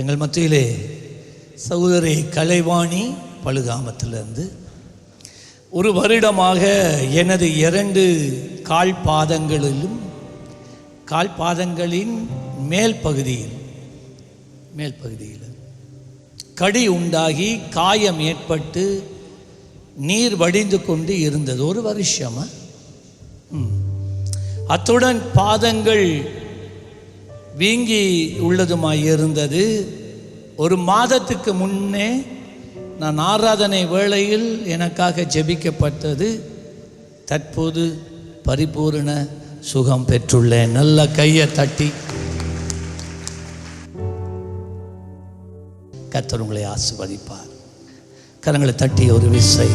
எங்கள் மத்தியிலே சகோதரி கலைவாணி பழுகாமத்திலிருந்து ஒரு வருடமாக எனது இரண்டு கால் பாதங்களிலும் கால் பாதங்களின் மேல் பகுதியில் மேல் பகுதியில் கடி உண்டாகி காயம் ஏற்பட்டு நீர் வடிந்து கொண்டு இருந்தது ஒரு வருஷமா ம். அத்துடன் பாதங்கள் வீங்கி உள்ளதுமாய் இருந்தது. ஒரு மாதத்துக்கு முன்னே நான் ஆராதனை வேளையில் எனக்காக ஜெபிக்கப்பட்டது. தற்போது பரிபூரண சுகம் பெற்றுள்ளேன். நல்ல கையை தட்டி. கத்தர் உங்களை ஆசிர்வதிப்பார். கரங்களை தட்டி ஒரு விசை.